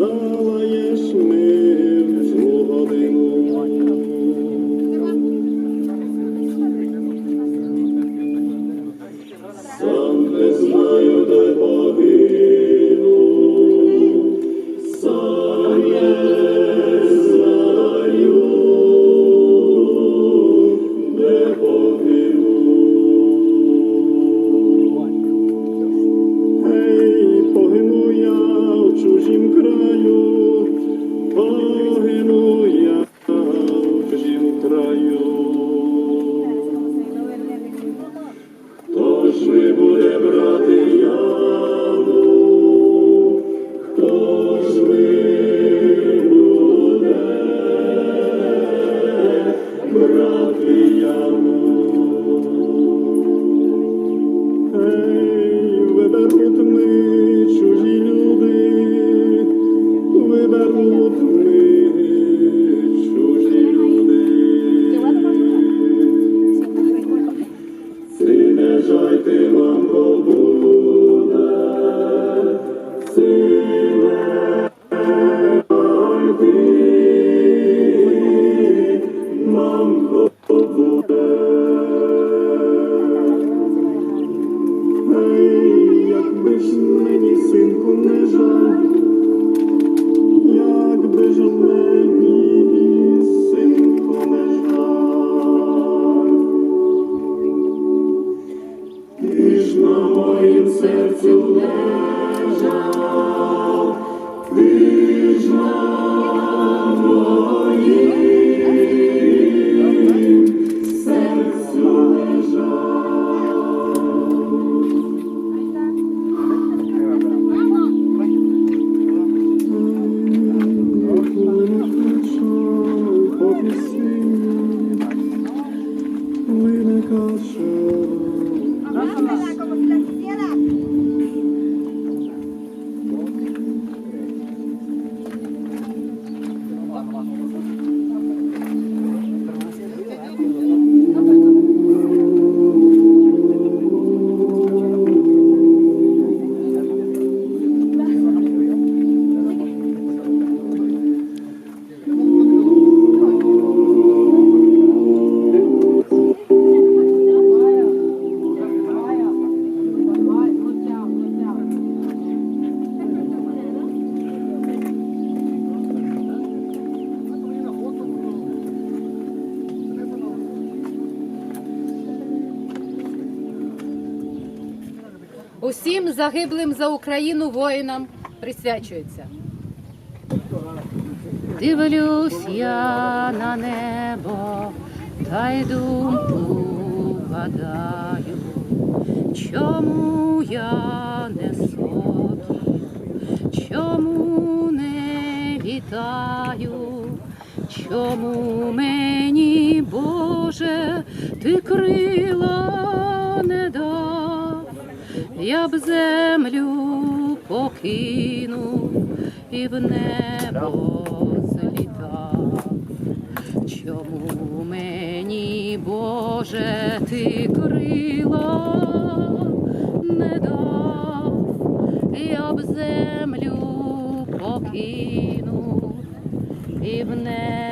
Oh. Ми буде брати яму? серцю лежать. Усім загиблим за Україну воїнам присвячується. Дивлюсь я на небо, та й думку гадаю, чому я не сотню, чому не вітаю, чому мені, Боже, ти крила я б землю покинув і в небо злітав. Чому мені, Боже, ти крила не дав, я б землю покинув і в небо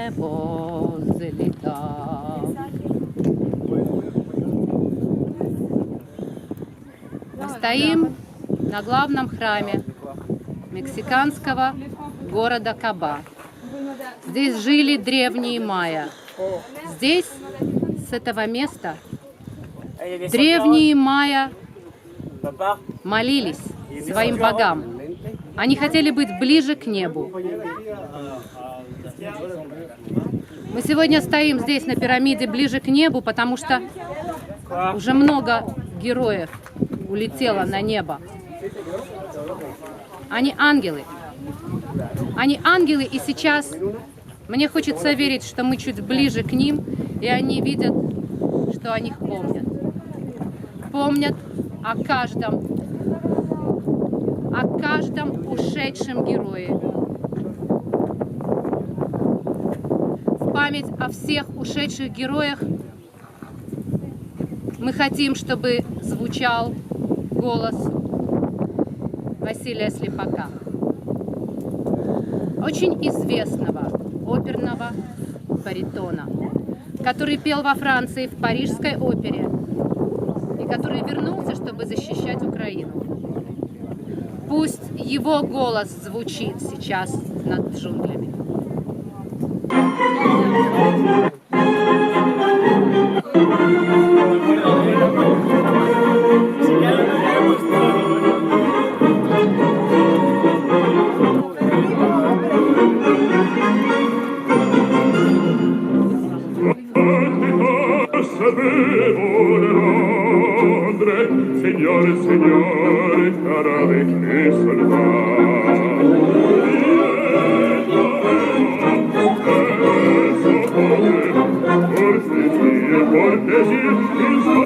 стоим на главном храме мексиканского города Каба. Здесь жили древние майя. Здесь, с этого места, древние майя молились своим богам. Они хотели быть ближе к небу. Мы сегодня стоим здесь на пирамиде ближе к небу, потому что уже много героев улетело на небо. Они ангелы. Они ангелы, и сейчас мне хочется верить, что мы чуть ближе к ним, и они видят, что о них помнят. Помнят о каждом, о каждом ушедшем герое. В память о всех ушедших героях мы хотим, чтобы звучал голос Василия Слепака, очень известного оперного баритона, который пел во Франции в Парижской опере и который вернулся, чтобы защищать Украину. Пусть его голос звучит сейчас над джунглями. sapevo Londre Signore, signore, cara vecchi salvare Cortesia, cortesia, il suo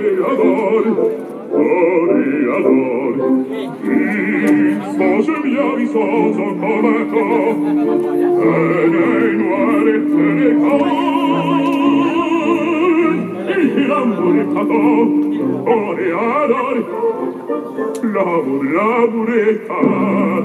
Toreador, toreador, il sposo mio visoso come to, e nei nuori te ne con, il amore toreador, l'amore, l'amore, l'amore,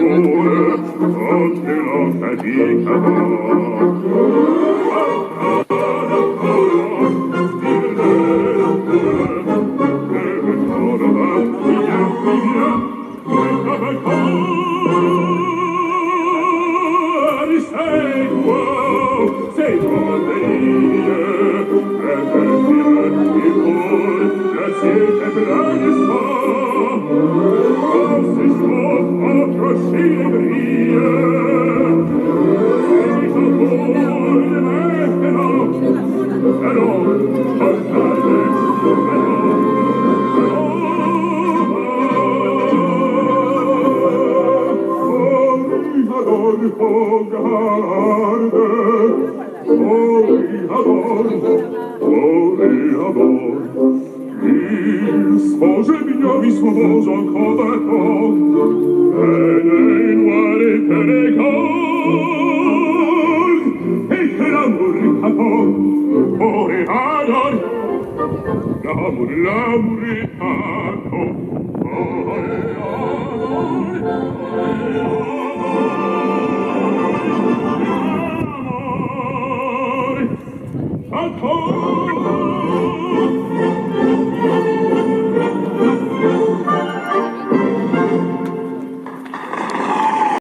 Ruhe und die Lotte, die Kabel. America. amor Mi spose mia, mi sposo ancora con E lei muore per il cor E che l'amor ricapò Ore ador L'amor, l'amor